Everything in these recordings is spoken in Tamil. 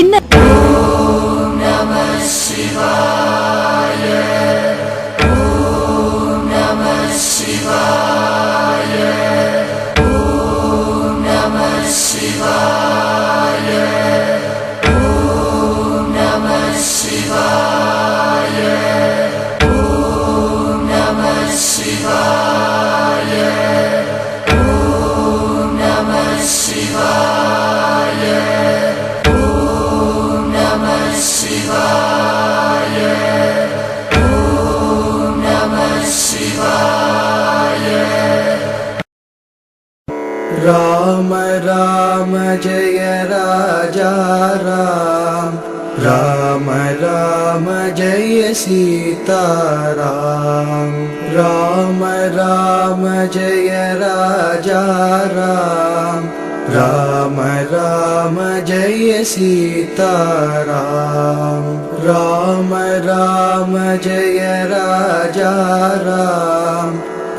പിന്നെ जय राजा राम राम राम जय सीता राम राम राम जय राजा राम राम राम जय सीता राम राम राम जय राजा राम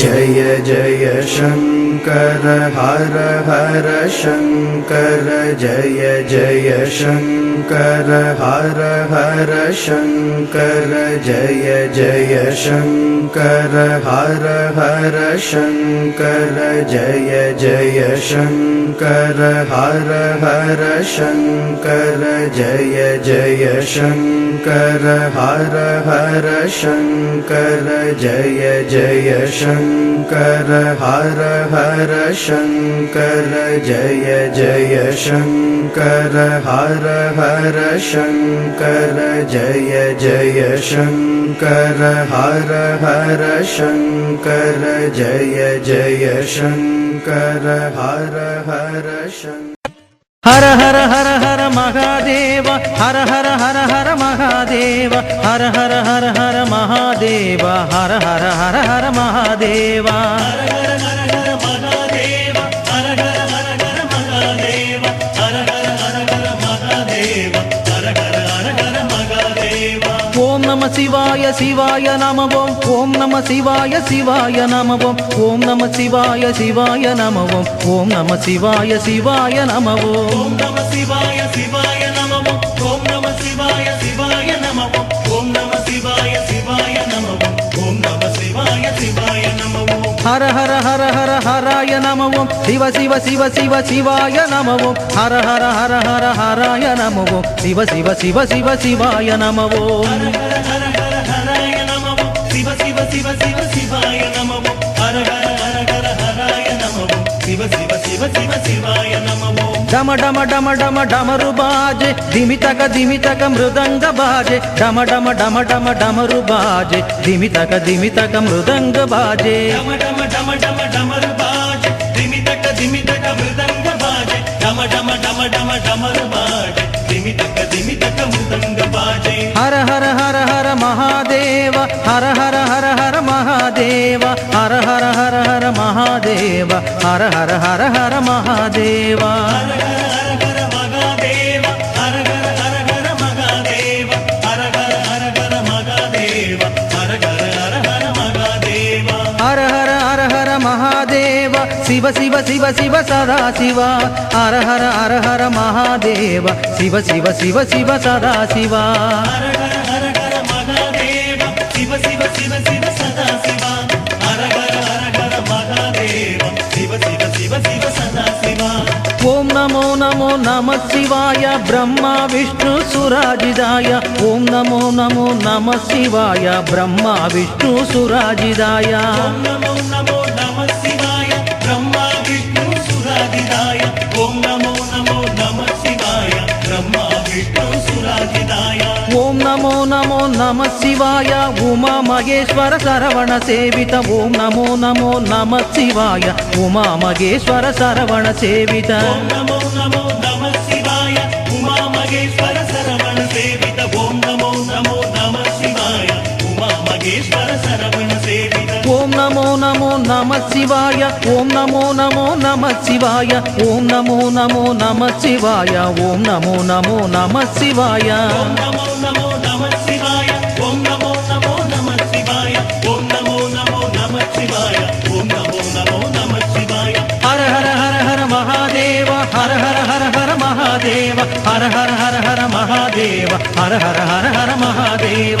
जय जय शङ्कर हर हर शङ्कर जय जय शङ्कर हर हर शङ्कर जय जय शङ्कर हर हर शङ्कर जय जय शङ्कर हर हर शङ्कर जय जय शङ्कर हर हर शङ्कर जय जय शङ्कर کر ہر ہر شن کر ہر ہر شن کر جی جی کر ہر ہر شن کر جی شن کر ہر ہر شن ہر ہر ہر ہر مہاد ہر ہر ہر ہر مہاد ہر ہر ہر ہر مہا మహాదేవ హర హర హర హర మహాదేవ. ఓం నమ శివాయ శివాయ నమ ఓం. ఓం నమ శివాయ శివాయ నమ ఓం. ఓం నమ శివాయ శివాయ నమ ఓం. ఓం నమ శివాయ శివాయ నమ నమ శివాయ శివాయ నమ ஹர ஹர ஹர ஹர ஹராய நம சிவ சிவ சிவ சிவ சிவாய நம ஹர ஹர ஹர ஹர ஹராய நம சிவ சிவ சிவ சிவ சிவாய நமவோம். சிவ சிவ சிவ சிவ சிவாய நம శివ శివ శివ శివ శివాయ నమో డమ డమ డమ డమ డమరు బాజే దిమితక దిమితక మృదంగ బాజే డమ డమ డమ డమ డమరు బాజే దిమితక దిమితక మృదంగ బాజే డమ డమ డమ డమ డమరు బాజే దిమితక దిమితక హర హర హర హర మహాదేవ హర హర హర హర మహాదేవ హర హర హర హర మహాదేవ హర హర హర హర మహాదేవ హర హర హర హర మహా శివ శివ శివ శివ సదా శివ హర హర హర హర మహాదేవ శివ శివ శివ శివ సదా శివ ఓం నమో నమో నమ శివాయ బ్రహ్మ విష్ణు సురాజిదాయ ఓం నమో నమో నమ శివాయ బ్రహ్మ విష్ణు సురాజిదాయ నమో నమో సురాజిదాయ. ఓం నమో నమో నమ శివాయ. బ్రహ్మ విష్ణు సురాజిదాయ. ఓం నమో నమో నమ శివాయ. ఉమా మహేశ్వర శరవణ సేవిత. ఓం నమో నమో నమ శివాయ. ఉమా మహేశ్వర శరవణ సేవిత. నమో నమో నమ శివాయ ఓం నమో నమో నమ శివాయ ఓం నమో నమో నమ శివాయ ఓం నమో నమో నమ శివాయ హర హర హర హర మహాదేవ హర హర హర హర మహాదేవ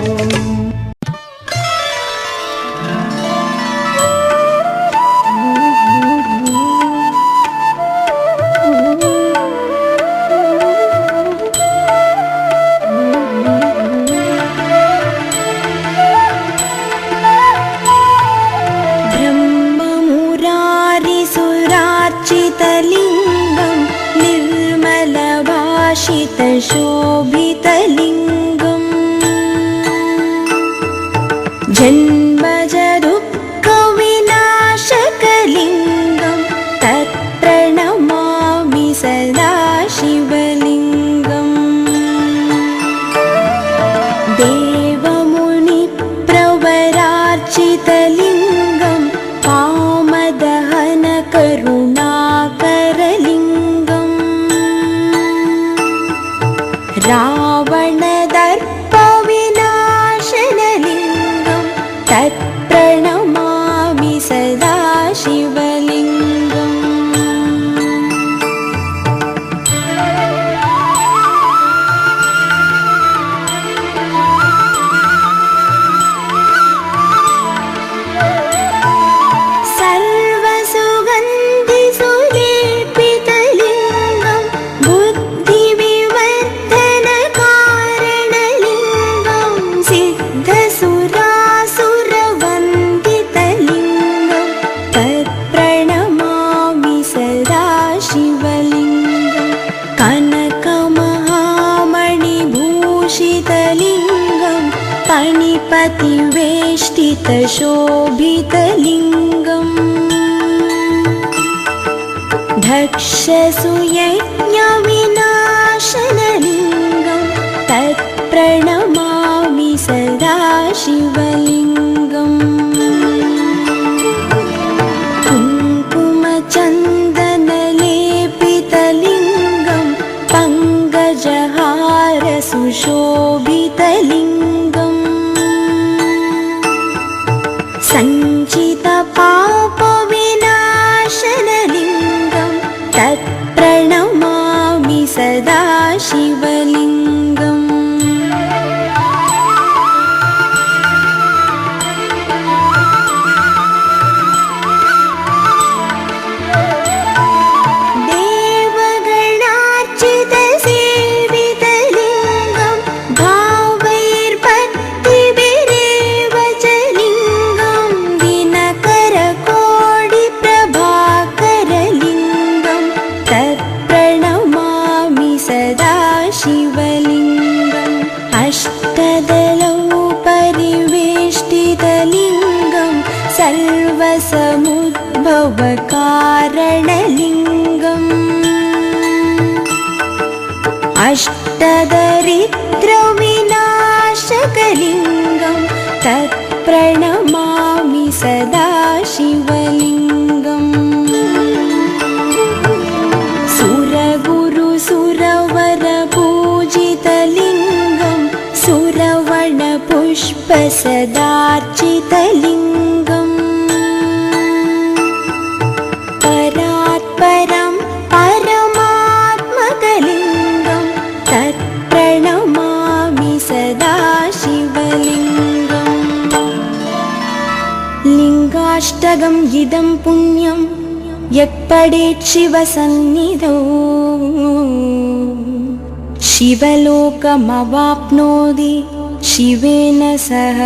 लिङ्गाष्टकम् इदं पुण्यं यत्पडेत् शिवसन्निधौ शिवलोकमवाप्नोति शिवेन सह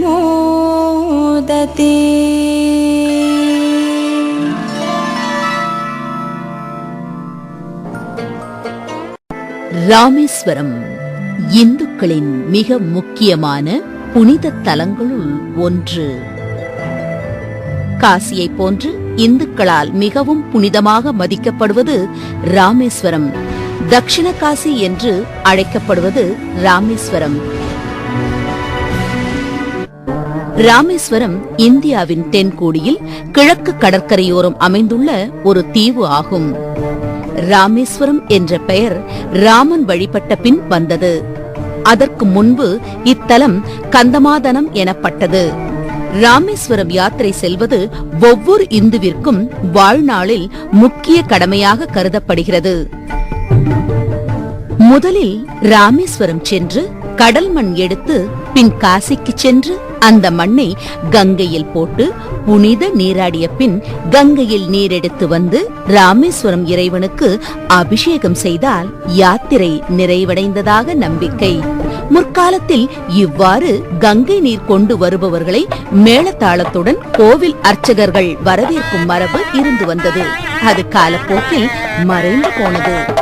मोदते ராமேஸ்வரம் இந்துக்களின் மிக முக்கியமான புனித தலங்களுள் ஒன்று காசியைப் போன்று இந்துக்களால் மிகவும் புனிதமாக மதிக்கப்படுவது ராமேஸ்வரம். தக்ஷிண காசி என்று அழைக்கப்படுவது ராமேஸ்வரம். ராமேஸ்வரம் இந்தியாவின் தென்கோடியில் கிழக்கு கடற்கரையோரம் அமைந்துள்ள ஒரு தீவு ஆகும். ராமேஸ்வரம் என்ற பெயர் ராமன் வழிபட்ட பின் வந்தது. அதற்கு முன்பு இத்தலம் கந்தமாதனம் எனப்பட்டது. ராமேஸ்வரம் யாத்திரை செல்வது ஒவ்வொரு இந்துவிற்கும் வாழ்நாளில் முக்கிய கடமையாக கருதப்படுகிறது. முதலில் ராமேஸ்வரம் சென்று கடல் மண் எடுத்து பின் காசிக்கு சென்று அந்த மண்ணை கங்கையில் போட்டு புனித நீராடிய பின் கங்கையில் நீரெடுத்து வந்து ராமேஸ்வரம் இறைவனுக்கு அபிஷேகம் செய்தால் யாத்திரை நிறைவடைந்ததாக நம்பிக்கை. முற்காலத்தில் இவ்வாறு கங்கை நீர் கொண்டு வருபவர்களை மேளதாளத்துடன் கோவில் அர்ச்சகர்கள் வரவேற்கும் மரபு இருந்து வந்தது. அது காலப்போக்கில் மறைந்து போனது.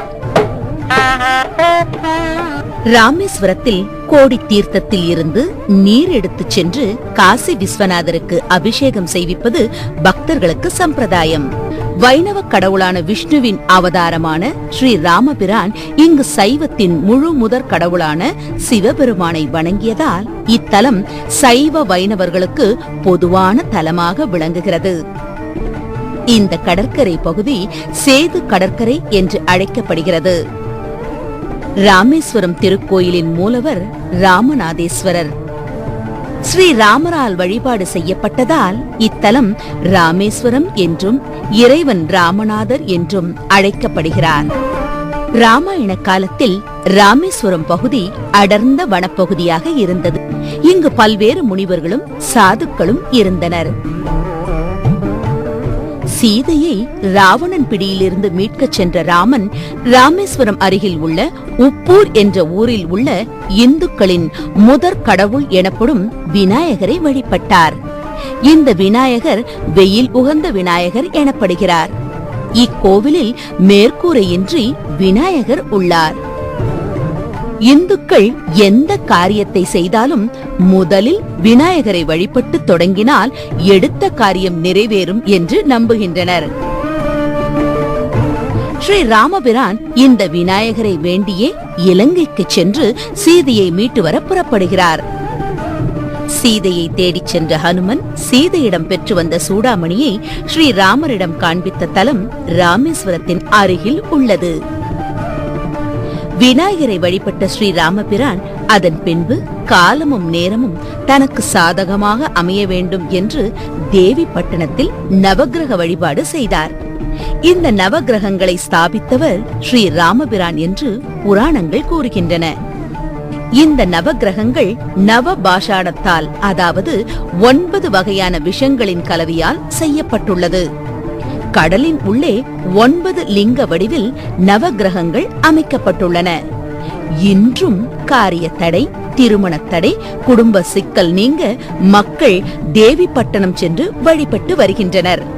ராமேஸ்வரத்தில் கோடி தீர்த்தத்தில் இருந்து நீர் எடுத்துச் சென்று காசி விஸ்வநாதருக்கு அபிஷேகம் செய்விப்பது பக்தர்களுக்கு சம்பிரதாயம். வைணவ கடவுளான விஷ்ணுவின் அவதாரமான ஸ்ரீ ராமபிரான் இங்கு சைவத்தின் முழு முதற் கடவுளான சிவபெருமானை வணங்கியதால் இத்தலம் சைவ வைணவர்களுக்கு பொதுவான தலமாக விளங்குகிறது. இந்த கடற்கரை பகுதி சேது கடற்கரை என்று அழைக்கப்படுகிறது. ராமேஸ்வரம் திருக்கோயிலின் மூலவர் ராமநாதேஸ்வரர். ஸ்ரீ ராமரால் வழிபாடு செய்யப்பட்டதால் இத்தலம் ராமேஸ்வரம் என்றும் இறைவன் ராமநாதர் என்றும் அழைக்கப்படுகிறார். ராமாயண காலத்தில் ராமேஸ்வரம் பகுதி அடர்ந்த வனப்பகுதியாக இருந்தது. இங்கு பல்வேறு முனிவர்களும் சாதுக்களும் இருந்தனர். சீதையை ராவணன் பிடியிலிருந்து மீட்கச் சென்ற ராமன் ராமேஸ்வரம் அருகில் உள்ள உப்பூர் என்ற ஊரில் உள்ள இந்துக்களின் முதற் கடவுள் எனப்படும் விநாயகரை வழிபட்டார். இந்த விநாயகர் வெயில் உகந்த விநாயகர் எனப்படுகிறார். இக்கோவிலில் மேற்கூரையின்றி விநாயகர் உள்ளார். இந்துக்கள் எந்த காரியத்தை செய்தாலும் முதலில் விநாயகரை வழிபட்டு தொடங்கினால் எடுத்த காரியம் நிறைவேறும் என்று நம்புகின்றனர். ஸ்ரீ ராமபிரான் இந்த விநாயகரை வேண்டியே இலங்கைக்கு சென்று சீதையை மீட்டு வர புறப்படுகிறார். சீதையை தேடிச் சென்ற ஹனுமன் சீதையிடம் பெற்று வந்த சூடாமணியை ஸ்ரீ ராமரிடம் காண்பித்த தலம் ராமேஸ்வரத்தின் அருகில் உள்ளது. விநாயகரை வழிபட்ட ஸ்ரீ ராமபிரான் அதன் பின்பு காலமும் நேரமும் தனக்கு சாதகமாக அமைய வேண்டும் என்று தேவி பட்டணத்தில் நவக்கிரக வழிபாடு செய்தார். இந்த நவகிரகங்களை ஸ்தாபித்தவர் ஸ்ரீ ராமபிரான் என்று புராணங்கள் கூறுகின்றன. இந்த நவக்கிரகங்கள் நவ பாஷாணத்தால் அதாவது ஒன்பது வகையான விஷங்களின் கலவையால் செய்யப்பட்டுள்ளது. கடலின் உள்ளே ஒன்பது லிங்க வடிவில் நவகிரகங்கள் அமைக்கப்பட்டுள்ளன. இன்றும் காரிய தடை திருமண தடை குடும்ப சிக்கல் நீங்க மக்கள் தேவிப்பட்டணம் சென்று வழிபட்டு வருகின்றனர்.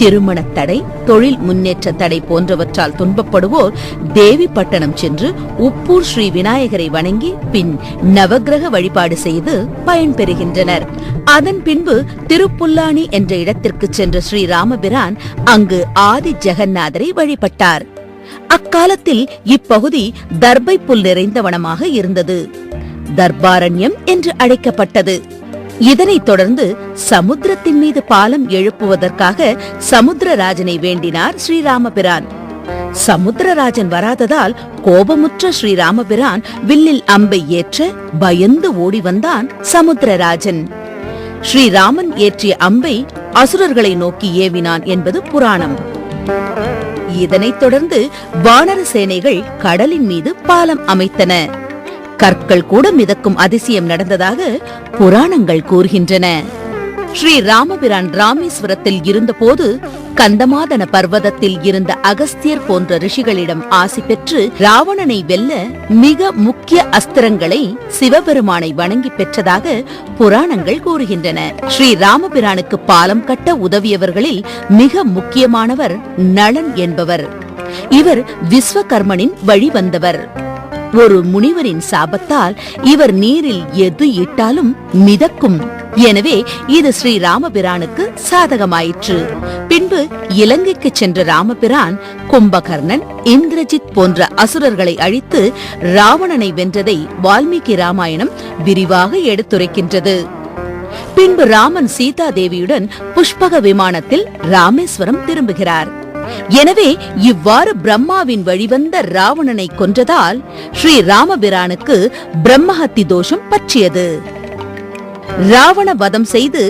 திருமணத் தடை தொழில் முன்னேற்ற தடை போன்றவற்றால் துன்பப்படுவோர் தேவிப்பட்டணம் சென்று உப்பூர் ஸ்ரீ விநாயகரை வணங்கி பின் நவக்கிரக வழிபாடு செய்து பயன்பெறுகின்றனர். அதன் பின்பு திருப்புல்லானி என்ற இடத்திற்கு சென்ற ஸ்ரீ ராமபிரான் அங்கு ஆதி ஜெகநாதரை வழிபட்டார். அக்காலத்தில் இப்பகுதி தர்பை புல் நிறைந்த வனமாக இருந்தது. தர்பாரண்யம் என்று அழைக்கப்பட்டது. இதனைத் தொடர்ந்து சமுத்திரத்தின் மீது பாலம் எழுப்புவதற்காக சமுத்திரராஜனை வேண்டினார் ஸ்ரீராமபிரான். சமுத்திரராஜன் வராததால் கோபமுற்ற ஸ்ரீராமபிரான் வில்லில் அம்பை ஏற்ற பயந்து ஓடி வந்தான் சமுத்திரராஜன். ஸ்ரீராமன் ஏற்றிய அம்பை அசுரர்களை நோக்கி ஏவினான் என்பது புராணம். இதனைத் தொடர்ந்து வானர சேனைகள் கடலின் மீது பாலம் அமைத்தன. கற்கள் கூட மிதக்கும் அதிசயம் நடந்ததாக புராணங்கள் கூறுகின்றன. ஸ்ரீ ராமபிரான் ராமேஸ்வரத்தில் இருந்தபோது கந்தமாதன பர்வதத்தில் இருந்த அகஸ்தியர் போன்ற ரிஷிகளிடம் ஆசி பெற்று ராவணனை வெல்ல மிக முக்கிய அஸ்திரங்களை சிவபெருமானை வணங்கி பெற்றதாக புராணங்கள் கூறுகின்றன. ஸ்ரீ ராமபிரானுக்கு பாலம் கட்ட உதவியவர்களில் மிக முக்கியமானவர் நளன் என்பவர். இவர் விஸ்வகர்மனின் வழிவந்தவர். ஒரு முனிவரின் சாபத்தால் இவர் நீரில் எது இட்டாலும் மிதக்கும். எனவே இது ஸ்ரீ ராமபிரானுக்கு சாதகமாயிற்று. பின்பு இலங்கைக்கு சென்ற ராமபிரான் கும்பகர்ணன் இந்திரஜித் போன்ற அசுரர்களை அழித்து ராவணனை வென்றதை வால்மீகி ராமாயணம் விரிவாக எடுத்துரைக்கின்றது. பின்பு ராமன் சீதா தேவியுடன் புஷ்பக விமானத்தில் ராமேஸ்வரம் திரும்புகிறார். எனவே இவ்வாறு பிரம்மாவின் வழிவந்த ராவணனை கொன்றதால் ஸ்ரீ ராமபிரானுக்கு பிரம்மஹத்தி தோஷம் பற்றியது. ராவண வதம் செய்து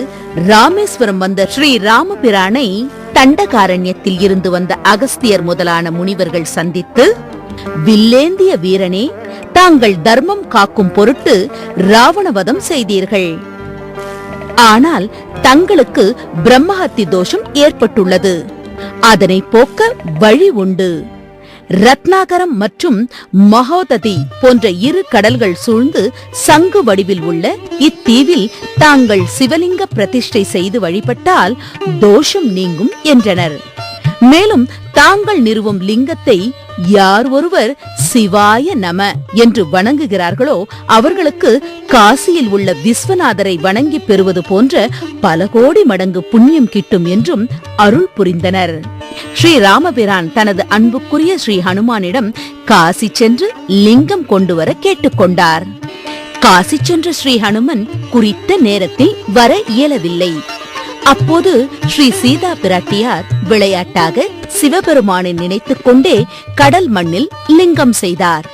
ராமேஸ்வரம் வந்த ஸ்ரீ ராமபிரானை தண்டகாரண்யத்தில் இருந்து வந்த அகஸ்தியர் முதலான முனிவர்கள் சந்தித்து வில்லேந்திய வீரனே தாங்கள் தர்மம் காக்கும் பொருட்டு ராவணவதம் செய்தீர்கள். ஆனால் தங்களுக்கு பிரம்மஹத்தி தோஷம் ஏற்பட்டுள்ளது. அதனை போக்க வழி உண்டு. ரத்னாகரம் மற்றும் மகோததி போன்ற இரு கடல்கள் சூழ்ந்து சங்கு வடிவில் உள்ள இத்தீவில் தாங்கள் சிவலிங்க பிரதிஷ்டை செய்து வழிபட்டால் தோஷம் நீங்கும் என்றனர். மேலும் தாங்கள் நிறுவும் லிங்கத்தை யார் ஒருவர் சிவாய நம என்று வணங்குகிறார்களோ அவர்களுக்கு காசியில் உள்ள விஸ்வநாதரை வணங்கி பெறுவது போன்ற பல கோடி மடங்கு புண்ணியம் கிட்டும் என்றும் அருள் புரிந்தனர். ஸ்ரீ ராமபிரான் தனது அன்புக்குரிய ஸ்ரீ ஹனுமானிடம் காசி சென்று லிங்கம் கொண்டு வர கேட்டுக்கொண்டார் காசி சென்ற ஸ்ரீ ஹனுமன் குறித்த நேரத்தில் வர இயலவில்லை. அப்போது ஸ்ரீ சீதா பிராட்டியார் விளையாட்டாக சிவபெருமானை நினைத்துக் கொண்டே கடல் மண்ணில் லிங்கம் செய்தார்.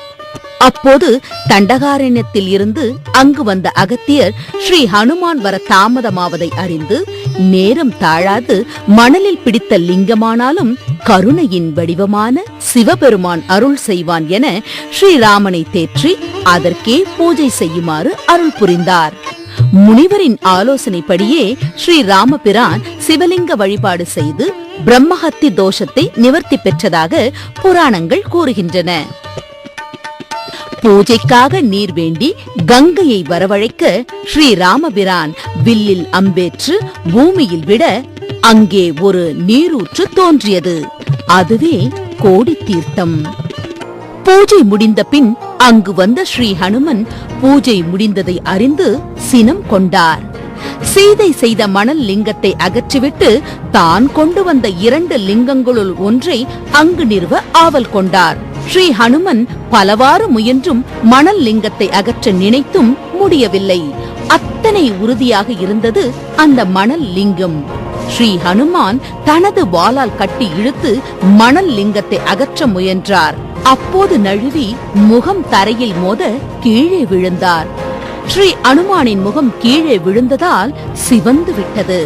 அப்போது தண்டகாரண்யத்தில் இருந்து அங்கு வந்த அகத்தியர் ஸ்ரீ ஹனுமான் வர தாமதமாவதை அறிந்து நேரம் தாழாது மணலில் பிடித்த லிங்கமானாலும் கருணையின் வடிவமான சிவபெருமான் அருள் செய்வான் என ஸ்ரீராமனை தேற்றி அதற்கே பூஜை செய்யுமாறு அருள் புரிந்தார். முனிவரின் ஆலோசனைப்படியே ஸ்ரீ ராமபிரான் சிவலிங்க வழிபாடு செய்து பிரம்மஹத்தி தோஷத்தை நிவர்த்தி பெற்றதாக புராணங்கள் கூறுகின்றன. பூஜைக்காக நீர் வேண்டி கங்கையை வரவழைக்க ஸ்ரீ ராமபிரான் வில்லில் அம்பேற்று பூமியில் விட அங்கே ஒரு நீரூற்று தோன்றியது. அதுவே கோடி தீர்த்தம் பூஜை முடிந்த பின் அங்கு வந்த ஸ்ரீ ஹனுமன் பூஜை முடிந்ததை அறிந்து சினம் கொண்டார். சீதை செய்த மணல் லிங்கத்தை அகற்றிவிட்டு தான் கொண்டு வந்த இரண்டு லிங்கங்களுள் ஒன்றை அங்கு நிறுவ ஆவல் கொண்டார். ஸ்ரீ ஹனுமன் பலவாறு முயன்றும் மணல் லிங்கத்தை அகற்ற நினைத்தும் முடியவில்லை. அத்தனை உறுதியாக இருந்தது அந்த மணல் லிங்கம். ஸ்ரீ ஹனுமான் தனது வாளால் கட்டி இழுத்து மணல் லிங்கத்தை அகற்ற முயன்றார். அப்போது நழுவி முகம் தரையில் மோத கீழே விழுந்தார். ஸ்ரீ அனுமானின் முகம் கீழே விழுந்ததால் சிவந்து விட்டது.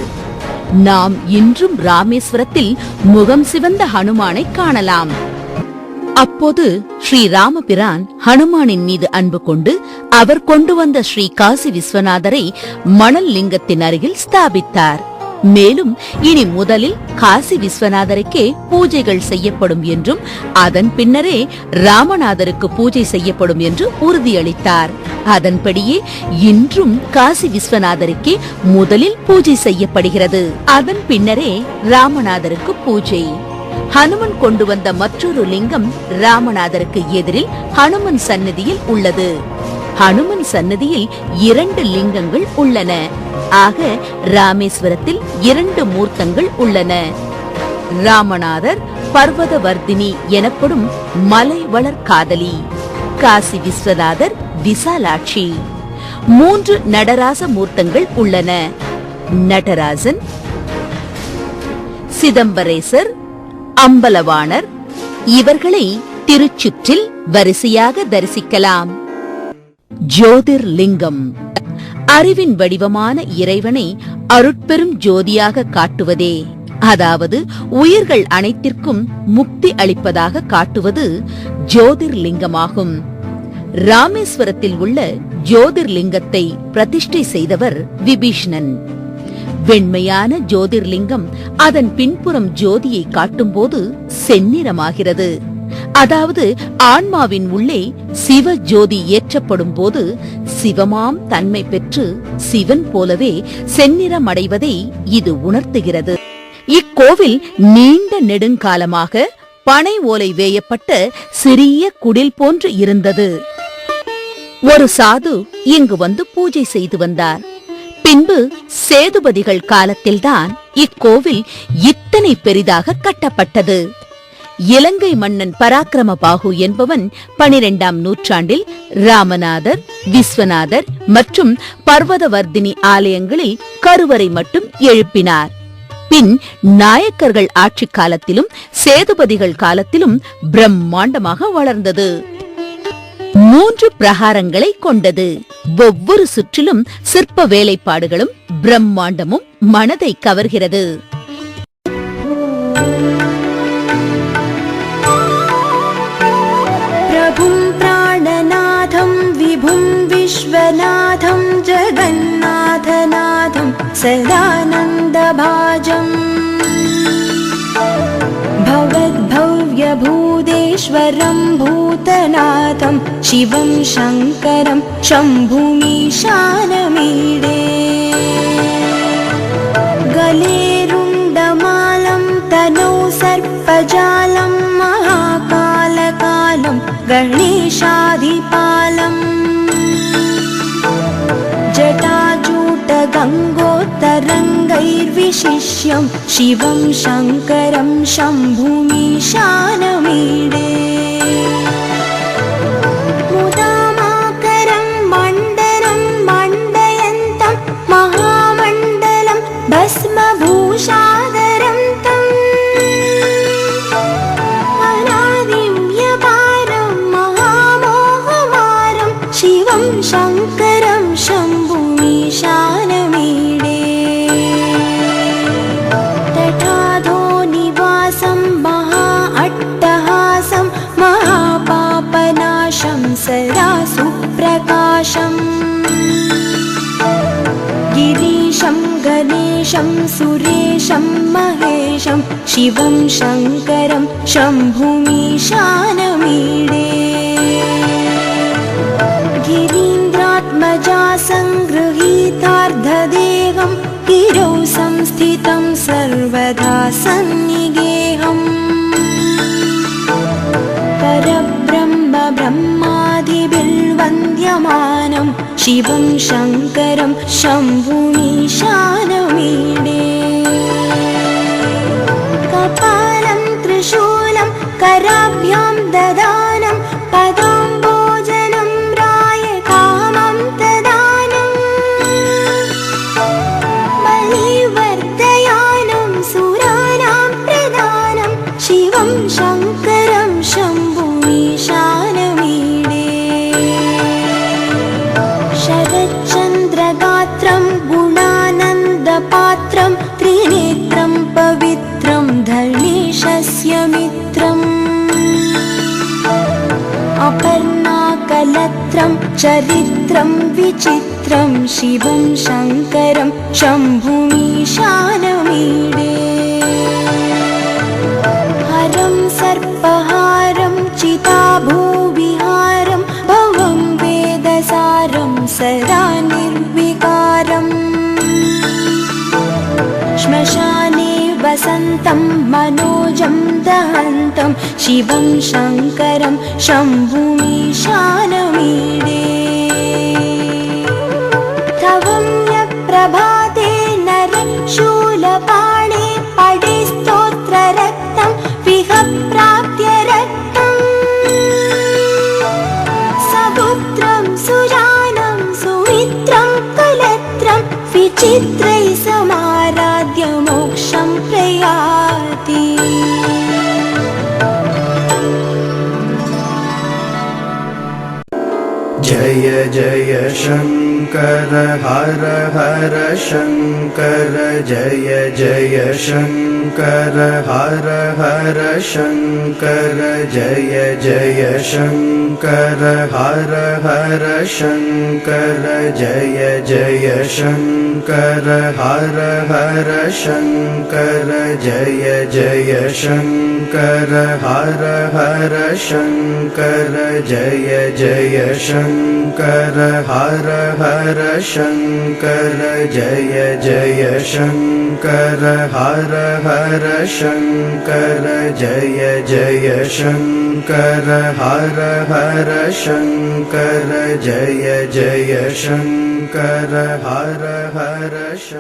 நாம் இன்றும் ராமேஸ்வரத்தில் முகம் சிவந்த ஹனுமானை காணலாம். அப்போது ஸ்ரீ ராமபிரான் ஹனுமானின் மீது அன்பு கொண்டு அவர் கொண்டு வந்த ஸ்ரீ காசி விஸ்வநாதரை மணல் லிங்கத்தின் அருகில் ஸ்தாபித்தார். மேலும் இனி முதலில் காசி விஸ்வநாதருக்கே பூஜைகள் செய்யப்படும் என்றும் அதன் பின்னரே ராமநாதருக்கு பூஜை செய்யப்படும் என்று உறுதியளித்தார். அதன்படியே இன்றும் காசி விஸ்வநாதருக்கே முதலில் பூஜை செய்யப்படுகிறது. அதன் பின்னரே ராமநாதருக்கு பூஜை. ஹனுமன் கொண்டு வந்த மற்றொரு லிங்கம் ராமநாதருக்கு எதிரில் ஹனுமன் சன்னதியில் உள்ளது. ஹனுமன் சன்னதியில் இரண்டு லிங்கங்கள் உள்ளன. ஆக ராமேஸ்வரத்தில் இரண்டு மூர்த்தங்கள் உள்ளன. ராமநாதர் பர்வதவர்தினி எனப்படும் மலை வளர் காதலி காசி விஸ்வநாதர் விசாலாட்சி. மூன்று நடராச மூர்த்தங்கள் உள்ளன. நடராசன் சிதம்பரேசர் அம்பலவாணர் இவர்களை திருச்சுற்றில் வரிசையாக தரிசிக்கலாம். ஜோதிர்லிங்கம். அறிவின் வடிவமான இறைவனை அருட்பெரும் ஜோதியாக காட்டுவதே. அதாவது உயிர்கள் அனைத்திற்கும் முக்தி அளிப்பதாக காட்டுவது ஜோதிர்லிங்கமாகும். ராமேஸ்வரத்தில் உள்ள ஜோதிர்லிங்கத்தை பிரதிஷ்டை செய்தவர் விபீஷ்ணன். வெண்மையான ஜோதிர்லிங்கம் அதன் பின்புறம் ஜோதியை காட்டும்போது செந்நிறமாகிறது. அதாவது ஆன்மாவின் உள்ளே சிவ ஜோதி ஏற்றப்படும் போது சிவமாம் தன்மை பெற்று சிவன் போலவே செந்நிறமடைவதை இது உணர்த்துகிறது. இக்கோவில் நீண்ட நெடுங்காலமாக பனை ஓலை வேயப்பட்ட சிறிய குடில் போன்று இருந்தது. ஒரு சாது இங்கு வந்து பூஜை செய்து வந்தார். பின்பு சேதுபதிகள் காலத்தில்தான் இக்கோவில் இத்தனை பெரிதாக கட்டப்பட்டது. இலங்கை மன்னன் பராக்கிரம பாகு என்பவன் பனிரெண்டாம் நூற்றாண்டில் ராமநாதர் விஸ்வநாதர் மற்றும் பர்வதவர்தினி ஆலயங்களில் கருவறை மட்டும் எழுப்பினார். பின் நாயக்கர்கள் ஆட்சி காலத்திலும் சேதுபதிகள் காலத்திலும் பிரம்மாண்டமாக வளர்ந்தது. மூன்று பிரகாரங்களை கொண்டது. ஒவ்வொரு சுற்றிலும் சிற்ப வேலைப்பாடுகளும் பிரம்மாண்டமும் மனதை கவர்கிறது. विभुं विश्वनाथं जगन्नाथनाथं सदानन्दभाजम्। भवद्भव्यभूतेश्वरं भूतनाथं शिवं शङ्करं शम्भुमीशानमीडे। गलेरुण्डमालं तनौ सर्पजालं महाकालकालं गणेशाधिपालम् जटाजूटगङ्गोत्तरङ्गैर्विशिष्यं शिवं शङ्करं शम्भुमीशानमीडे गिरौ संस्थितं सर्वदा सन्निगेहम्। परब्रह्म ब्रह्मादिभिर्वन्द्यमानं शिवं शङ्करं शम्भुमीशानमीडे कपालं त्रिशूलं कराभ्यां ददानं अपर्णाकलत्रं चरित्रं विचित्रं शिवं शङ्करं शम्भुमीशानमीडे वसन्तं मनोजं दहन्तं शिवं शङ्करं शम्भुमीशानमीडे। तवं प्रभाते नरशूलपाणे पडे स्तोत्ररक्तं विह प्राप्य रक्तम् सपुत्रं सुजानं सुमित्रं कुलत्रं विचित्रैः समाराध्य मोक्षं प्रयाति जय जय शङ्कर हर हर शङ्कर जय जय शङ्कर हर हर शङ्कर जय जय शङ्कर हर हर शङ्कर जय जय शङ्कर हर हर शङ्कर जय जय शङ्कर हर हर शङ्कर जय जय शङ्कर کر ہر ہر شر جی کر ہر ہر شر جی کر ہر ہر شر جی کر ہر ہر ش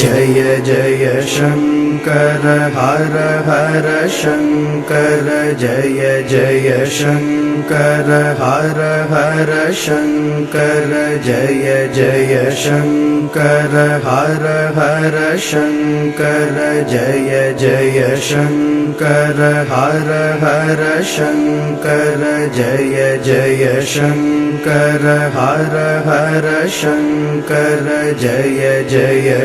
जय जय शङ्कर हर हर शङ्कर जय जय शङ्कर हर हर शङ्कर जय जय शङ्कर हर हर शङ्कर जय जय शङ्कर हर हर शङ्कर जय जय शङ्कर हर हर शङ्कर जय जय